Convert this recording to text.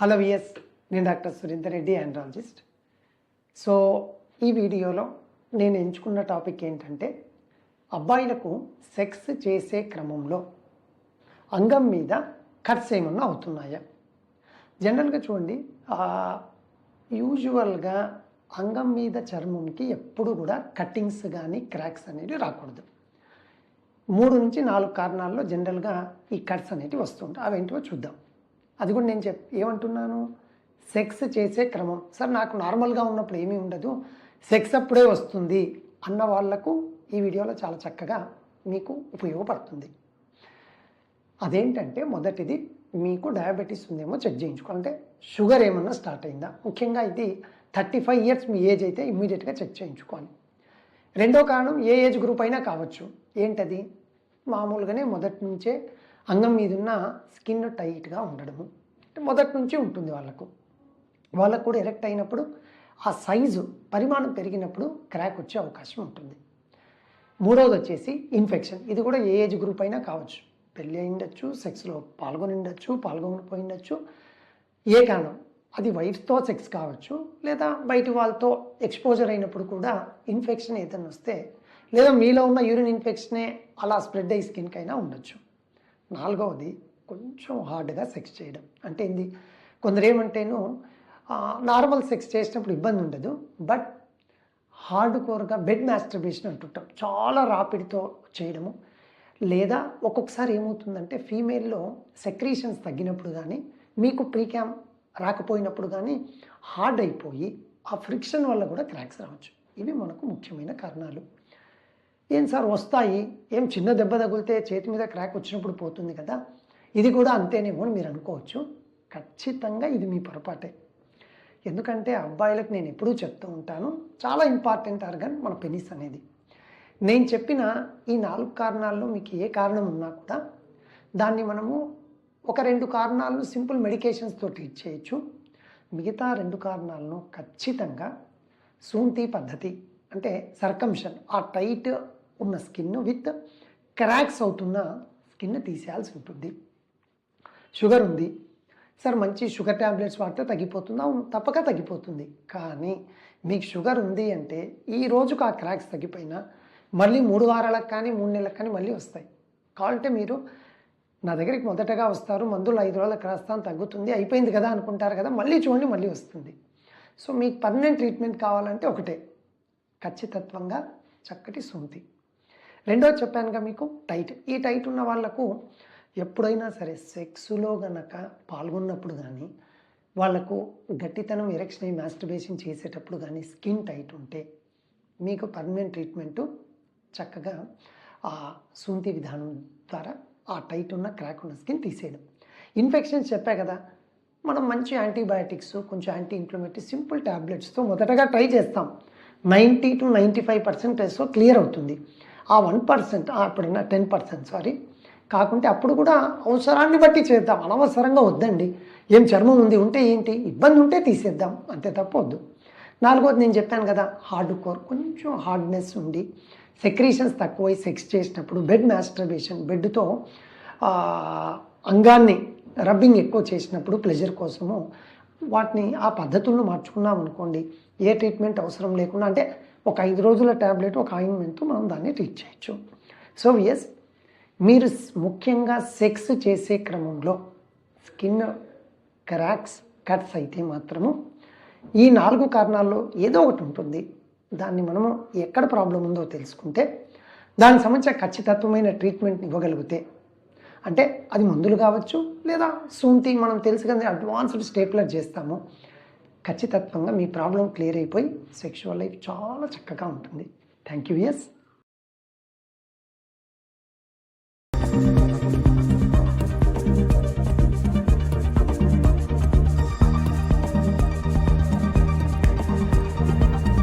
Hello విఎస్ నేను doctor Surender Reddy andrologist so ఈ వీడియోలో నేను ఎంచుకున్న టాపిక్ ఏంటంటే అబ్బాయిలకు సెక్స్ చేసే క్రమంలో అంగం మీద కట్స్ ఏమన్నా అవుతున్నాయా? జనరల్గా చూడండి యూజువల్గా అంగం మీద చర్మంకి ఎప్పుడు కూడా కట్టింగ్స్ కానీ క్రాక్స్ అనేవి రాకూడదు. మూడు నుంచి నాలుగు కారణాల్లో జనరల్గా ఈ కట్స్ అనేటివి వస్తుంటాయి. అవి ఏంటో చూద్దాం. అది కూడా నేను చెప్ ఏమంటున్నాను? సెక్స్ చేసే క్రమం. సార్ నాకు నార్మల్గా ఉన్నప్పుడు ఏమీ ఉండదు. సెక్స్ అప్పుడే వస్తుంది అన్న వాళ్ళకు ఈ వీడియోలో చాలా చక్కగా మీకు ఉపయోగపడుతుంది. అదేంటంటే మొదటిది మీకు డయాబెటీస్ ఉందేమో చెక్ చేయించుకోవాలంటే షుగర్ ఏమన్నా స్టార్ట్ అయిందా? ముఖ్యంగా ఇది థర్టీ ఫైవ్ ఇయర్స్ మీ ఏజ్ అయితే ఇమ్మీడియట్గా చెక్ చేయించుకోవాలి. రెండో కారణం ఏ ఏజ్ గ్రూప్ అయినా కావచ్చు. ఏంటది? మామూలుగానే మొదటి నుంచే అంగం మీద ఉన్న స్కిన్ టైట్గా ఉండడము. అంటే మొదటి నుంచి ఉంటుంది వాళ్ళకు. వాళ్ళకు కూడా ఎరెక్ట్ అయినప్పుడు ఆ సైజు పరిమాణం పెరిగినప్పుడు క్రాక్ వచ్చే అవకాశం ఉంటుంది. మూడవది వచ్చేసి ఇన్ఫెక్షన్. ఇది కూడా ఏ ఏజ్ గ్రూప్ అయినా కావచ్చు. పెళ్ళి అయిండొచ్చు సెక్స్లో పాల్గొని ఉండొచ్చు పాల్గొనకపోయి ఉండొచ్చు ఏ కారణం? అది వైఫ్తో సెక్స్ కావచ్చు లేదా బయటి వాళ్ళతో ఎక్స్పోజర్ అయినప్పుడు కూడా ఇన్ఫెక్షన్ ఏదైనా వస్తే లేదా మీలో ఉన్న యూరిన్ ఇన్ఫెక్షనే అలా స్ప్రెడ్ అయ్యి స్కిన్కి అయినా ఉండొచ్చు. నాలుగవది కొంచెం హార్డ్గా సెక్స్ చేయడం. అంటే ఏంది? కొందరు ఏమంటేను నార్మల్ సెక్స్ చేసినప్పుడు ఇబ్బంది ఉండదు. బట్ హార్డ్ కోర్గా బెడ్ మాస్టర్బేషన్ అంటుంటాం. చాలా రాపిడితో చేయడము. లేదా ఒక్కొక్కసారి ఏమవుతుందంటే ఫీమేల్లో సెక్రీషన్స్ తగ్గినప్పుడు కానీ మీకు ప్రీక్యామ్ రాకపోయినప్పుడు కానీ హార్డ్ అయిపోయి ఆ ఫ్రిక్షన్ వల్ల కూడా క్రాక్స్ రావచ్చు. ఇవి మనకు ముఖ్యమైన కారణాలు. ఏం సార్ వస్తాయి? ఏం చిన్న దెబ్బ తగిలితే చేతి మీద క్రాక్ వచ్చినప్పుడు పోతుంది కదా? ఇది కూడా అంతేనేమో అని మీరు అనుకోవచ్చు. ఖచ్చితంగా ఇది మీ పొరపాటే. ఎందుకంటే అబ్బాయిలకు నేను ఎప్పుడూ చెప్తూ ఉంటాను చాలా ఇంపార్టెంట్ ఆర్గన్ మన పెనిస్ అనేది. నేను చెప్పిన ఈ నాలుగు కారణాల్లో మీకు ఏ కారణం ఉన్నా కూడా దాన్ని మనము ఒక రెండు కారణాలను సింపుల్ మెడికేషన్స్తో ట్రీట్ చేయొచ్చు. మిగతా రెండు కారణాలను ఖచ్చితంగా సూంతి పద్ధతి అంటే సర్కంషన్ ఆ టైట్ ఉన్న స్కిన్ విత్ క్రాక్స్ అవుతున్న స్కిన్ తీసేయాల్సి ఉంటుంది. షుగర్ ఉంది. సార్ మంచి షుగర్ ట్యాబ్లెట్స్ వాడితే తగ్గిపోతుందా. తప్పక తగ్గిపోతుంది. కానీ మీకు షుగర్ ఉంది అంటే ఈ రోజుకు ఆ క్రాక్స్ తగ్గిపోయినా మళ్ళీ మూడు వారాలకు కానీ మూడు నెలలకు కానీ మళ్ళీ వస్తాయి. కావాలంటే మీరు నా దగ్గరికి మొదటగా వస్తారు. మందులు ఐదు రోజులకు రాస్తాను తగ్గుతుంది. అయిపోయింది కదా అనుకుంటారు కదా మళ్ళీ చూడండి మళ్ళీ వస్తుంది. సో మీకు పర్మనెంట్ ట్రీట్మెంట్ కావాలంటే ఒకటే. ఖచ్చితత్వంగా చక్కటి సొంతి. రెండోది చెప్పానుగా మీకు టైట్. ఈ టైట్ ఉన్న వాళ్ళకు ఎప్పుడైనా సరే సెక్స్లో గనక పాల్గొన్నప్పుడు కానీ వాళ్ళకు గట్టితనం ఎరెక్షన్ అయ్యి మాస్టర్బేషన్ చేసేటప్పుడు కానీ స్కిన్ టైట్ ఉంటే మీకు పర్మనెంట్ ట్రీట్మెంటు చక్కగా ఆ సూంతి విధానం ద్వారా ఆ టైట్ ఉన్న క్రాక్ ఉన్న స్కిన్ తీసేయడం. ఇన్ఫెక్షన్స్ చెప్పా కదా మనం మంచి యాంటీబయాటిక్స్ కొంచెం యాంటీ ఇన్ఫ్లమేటరీ సింపుల్ ట్యాబ్లెట్స్తో మొదటగా ట్రై చేస్తాం. నైంటీ టు నైంటీ ఫైవ్ పర్సెంటేజ్తో క్లియర్ అవుతుంది. ఆ వన్ పర్సెంట్ అప్పుడున్న టెన్ పర్సెంట్ సారీ. కాకుంటే అప్పుడు కూడా అవసరాన్ని బట్టి చేద్దాం. అనవసరంగా వద్దండి. ఏం చర్మం ఉంది ఉంటే ఏంటి? ఇబ్బంది ఉంటే తీసేద్దాం. అంతే తప్ప వద్దు. నాలుగోది నేను చెప్పాను కదా హార్డ్ కోర్. కొంచెం హార్డ్నెస్ ఉండి సెక్రీషన్స్ తక్కువై సెక్స్ చేసినప్పుడు బెడ్ మాస్టర్బేషన్ బెడ్తో అంగాన్ని రబ్బింగ్ ఎక్కువ చేసినప్పుడు ప్లెజర్ కోసము వాటిని ఆ పద్ధతులను మార్చుకున్నాం అనుకోండి ఏ ట్రీట్మెంట్ అవసరం లేకుండా అంటే ఒక ఐదు రోజుల ట్యాబ్లెట్ ఒక ఆయింట్మెంట్తో మనం దాన్ని ట్రీట్ చేయొచ్చు. సో ఎస్ మీరు ముఖ్యంగా సెక్స్ చేసే క్రమంలో స్కిన్ క్రాక్స్ కట్స్ అయితే మాత్రము ఈ నాలుగు కారణాల్లో ఏదో ఒకటి ఉంటుంది. దాన్ని మనము ఎక్కడ ప్రాబ్లం ఉందో తెలుసుకుంటే దానికి సంబంధించిన ఖచ్చితత్వమైన ట్రీట్మెంట్ ఇవ్వగలిగితే అంటే అది మందులు కావచ్చు లేదా సూంతి మనం తెలుసు కదా అడ్వాన్స్డ్ స్టేప్లర్ చేస్తాము. ఖచ్చితత్వంగా మీ ప్రాబ్లం క్లియర్ అయిపోయి సెక్షువల్ లైఫ్ చాలా చక్కగా ఉంటుంది. Thank you yes